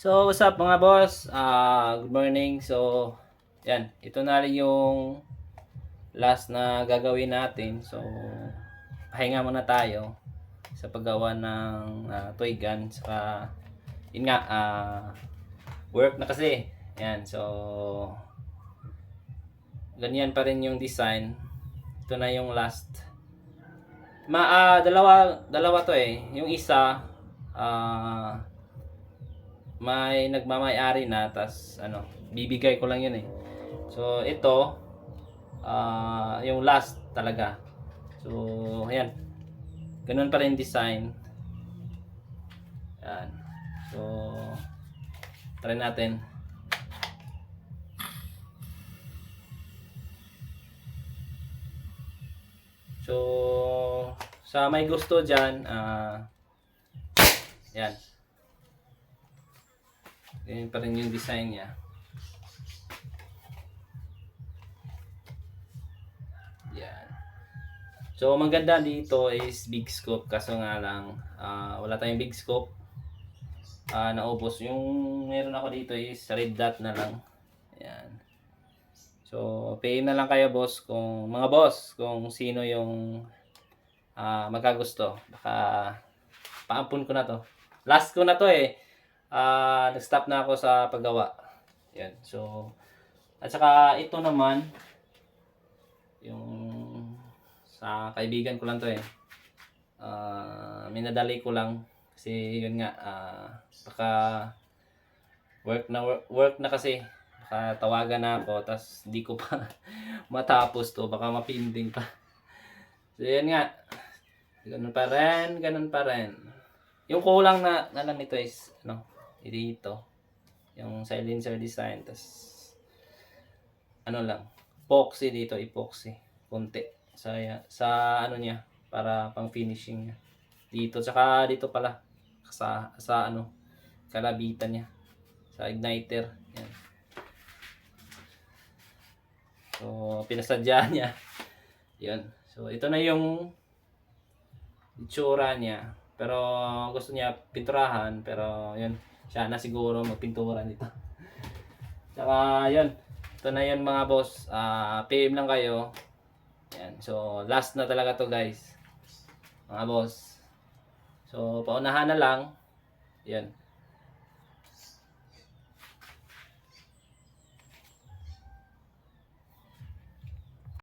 So, what's up mga boss? Ah, good morning. So, yan. Ito na rin yung last na gagawin natin. So, pahinga muna tayo sa paggawa ng ah, toy gun. Saka, yun nga, ah, work na kasi. Yan. So, ganyan pa rin yung design. Ito na yung last. Ma, ah, dalawa, dalawa to eh. Yung isa, ah, may nagmamay-ari na tas ano bibigay ko lang yun eh. So ito ah yung last talaga. So ayan. Ganun pa rin design. Yan so try natin. So sa may gusto dyan ah yan Ganyan pa rin yung design niya. Yan. So, maganda dito is big scope. Kaso nga lang, ah, wala tayong big scope. Ah, naubos. Yung meron ako dito is red dot na lang. Yan. So, pay na lang kayo boss kung mga boss kung sino yung ah magkagusto. Baka paampun ko na to. Last ko na to eh ah nag-stop na ako sa paggawa. Yan. So, at saka ito naman, yung sa kaibigan ko lang to eh. Ah, minadali ko lang kasi yun nga ah baka work na work, work na kasi baka tawagan na ako tas di ko pa matapos to baka mapinding pa so yun nga ganun pa rin ganun pa rin yung kulang na lang nito is ano dito yung silencer design tas ano lang epoxy dito epoxy. Konti sa sa ano niya para pang finishing niya. Dito tsaka dito pala sa sa ano kalabitan niya. Sa igniter. Yan. So pinasadya niya. Yun. So ito na yung itsura niya. Pero gusto niya pinturahan pero yun siya na siguro magpintura nito. Tsaka yun. Ito na yun mga boss. Ah, PM lang kayo. Yan. So last na talaga to guys. Mga boss. So paunahan na lang. Yan.